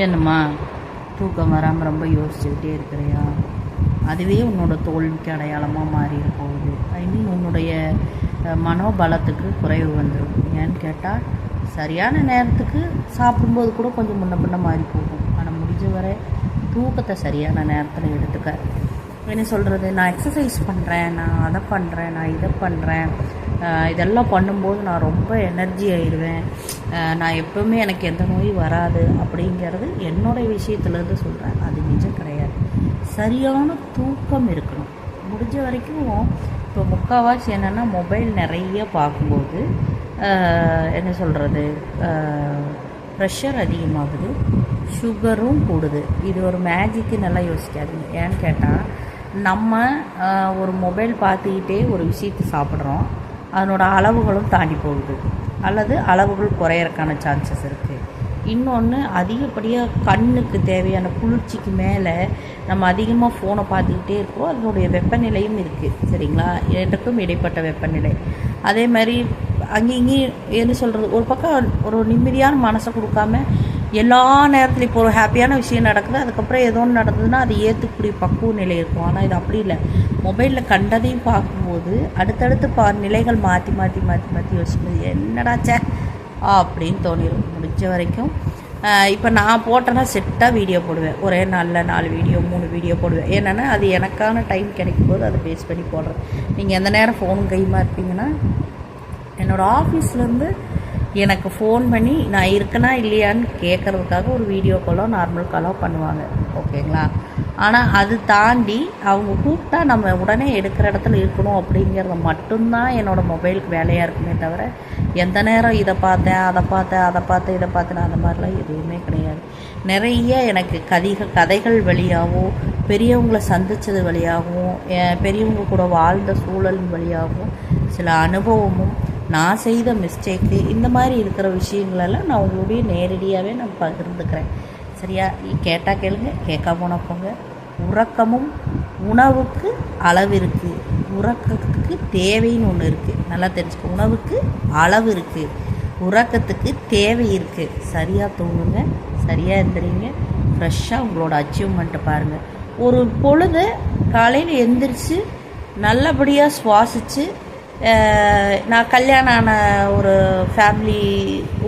என்னம்மா? தூக்கம் வராமல் ரொம்ப யோசிச்சுக்கிட்டே இருக்கிறியா? அதுவே உன்னோட தோல்விக்கு அடையாளமாக மாறி போகுது ஐ மீன் உன்னுடைய மனோபலத்துக்கு குறைவு வந்துடும் ஏன்னு கேட்டால் சரியான நேரத்துக்கு சாப்பிடும்போது கூட கொஞ்சம் முன்ன பின்ன மாறி போகும் ஆனால் முடிஞ்ச வரை தூக்கத்தை சரியான நேரத்தில் எடுத்துக்க. என்ன சொல்கிறது நான் எக்ஸசைஸ் பண்ணுறேன் நான் அதை பண்ணுறேன் நான் இதை பண்ணுறேன் இதெல்லாம் பண்ணும்போது நான் ரொம்ப எனர்ஜி ஆயிடுவேன். நான் எப்போவுமே எனக்கு எந்த நோயும் வராது அப்படிங்கிறது என்னோடைய விஷயத்துலேருந்து சொல்கிறேன் அது நிஜம் கிடையாது. சரியான தூக்கம் இருக்கணும். முடிஞ்ச வரைக்கும் இப்போ முக்கால்வாசி என்னென்னா மொபைல் நிறைய பார்க்கும்போது என்ன சொல்கிறது ப்ரெஷர் அதிகமாகுது சுகரும் கூடுது. இது ஒரு மேஜிக்கு நல்லா யோசிக்காதீங்க. ஏன்னு கேட்டால் நம்ம ஒரு மொபைல் பார்த்துக்கிட்டே ஒரு விஷயத்தை சாப்பிட்றோம். அதனோட அளவுகளும் தாண்டி போகுது. அல்லது அளவுகள் குறையறக்கான சான்சஸ் இருக்குது இன்னொன்று அதிகப்படியாக கண்ணுக்கு தேவையான குளிர்ச்சிக்கு மேலே நம்ம அதிகமாக ஃபோனை பார்த்துக்கிட்டே இருக்கோம். அதனுடைய வெப்பநிலையும் இருக்குது சரிங்களா? இரண்டுக்கும் இடைப்பட்ட வெப்பநிலை. அதே மாதிரி அங்கேயும் இங்கேயும் என்ன சொல்கிறது ஒரு பக்கம் ஒரு நிம்மதியான மனசை கொடுக்காம எல்லா நேரத்துலையும் இப்போ ஒரு ஹாப்பியான விஷயம் நடக்குது அதுக்கப்புறம் ஏதோ ஒன்று நடந்ததுன்னா அது ஏற்றுக்கூடிய பக்குவ நிலை இருக்கும். ஆனால் இது அப்படி இல்லை. மொபைலில் கண்டதையும் பார்க்கும்போது அடுத்தடுத்து பா நிலைகள் மாற்றி மாற்றி மாற்றி மாற்றி யோசிக்கும்போது என்னடாச்சே அப்படின்னு தோணிடும் முடிஞ்ச வரைக்கும். இப்போ நான் போட்டேன்னா செட்டாக வீடியோ போடுவேன். ஒரே நாளில் நாலு வீடியோ மூணு வீடியோ போடுவேன். என்னென்னா அது எனக்கான டைம் கிடைக்கும் போது அதை பேஸ் பண்ணி போடுறேன். நீங்கள் எந்த நேரம் ஃபோனும் கையுமா இருப்பீங்கன்னா என்னோடய ஆஃபீஸ்லேருந்து எனக்கு ஃபோன் பண்ணி நான் இருக்கனா இல்லையான்னு கேட்குறதுக்காக ஒரு வீடியோ காலோ நார்மல் காலோ பண்ணுவாங்க. ஓகேங்களா ஆனால் அது தாண்டி அவங்க கூப்பிட்டா நம்ம உடனே எடுக்கிற இடத்துல இருக்கணும் அப்படிங்கிறது மட்டும்தான் என்னோடய மொபைலுக்கு வேலையாக இருக்குமே தவிர எந்த நேரம் இதை பார்த்தேன் அதை பார்த்தேன் அதை பார்த்தேன் இதை பார்த்தேன் அந்த மாதிரிலாம் எதுவுமே கிடையாது. நிறைய எனக்கு கதைகள் கதைகள் வழியாகவும் பெரியவங்களை சந்தித்தது வழியாகவும் பெரியவங்க கூட வாழ்ந்த சூழல் வழியாகவும் சில அனுபவமும் நான் செய்த மிஸ்டேக்கு இந்த மாதிரி இருக்கிற விஷயங்களெல்லாம் நான் உங்களுடைய நேரடியாகவே நான் பகிர்ந்துக்கிறேன். சரியா? கேட்டால் கேளுங்க கேட்காம போனால் போங்க. உறக்கமும் உணவுக்கு அளவு இருக்குது உறக்கத்துக்கு தேவைன்னு ஒன்று இருக்குது நல்லா தெரிஞ்சுக்க. உணவுக்கு அளவு இருக்குது உறக்கத்துக்கு தேவை இருக்குது சரியாக தூங்குங்க சரியாக இருந்துறீங்க ஃப்ரெஷ்ஷாக உங்களோட அச்சீவ்மெண்ட்டை பாருங்கள் ஒரு பொழுது காலையில் எந்திரிச்சு நல்லபடியாக சுவாசித்து நான் கல்யாணம் ஆன ஒரு ஃபேமிலி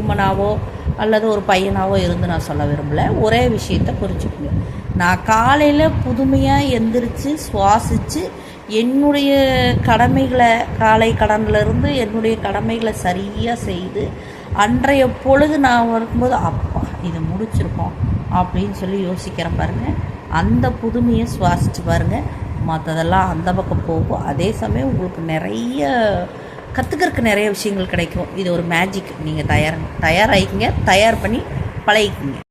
உமனாவோ அல்லது ஒரு பையனாவோ இருந்து நான் சொல்ல விரும்பல. ஒரே விஷயத்த புரிஞ்சுக்கோங்க. நான் காலையில் புதுமையாக எந்திரிச்சு சுவாசித்து என்னுடைய கடமைகளை காலை கடன்லேருந்து என்னுடைய கடமைகளை சரியாக செய்து அன்றைய பொழுது நான் வரும்போது அப்பா இதை முடிச்சிருக்கோம் அப்படின்னு சொல்லி யோசிக்கிறேன் பாருங்கள் அந்த புதுமையை சுவாசித்து பாருங்கள் மற்றதெல்லாம் அந்த பக்கம் போகும். அதே சமயம் உங்களுக்கு நிறைய கற்றுக்கிறதுக்கு நிறைய விஷயங்கள் கிடைக்கும். இது ஒரு மேஜிக் நீங்கள் தயார் தயாராகிக்கிங்க தயார் பண்ணி பழகிக்கிங்க.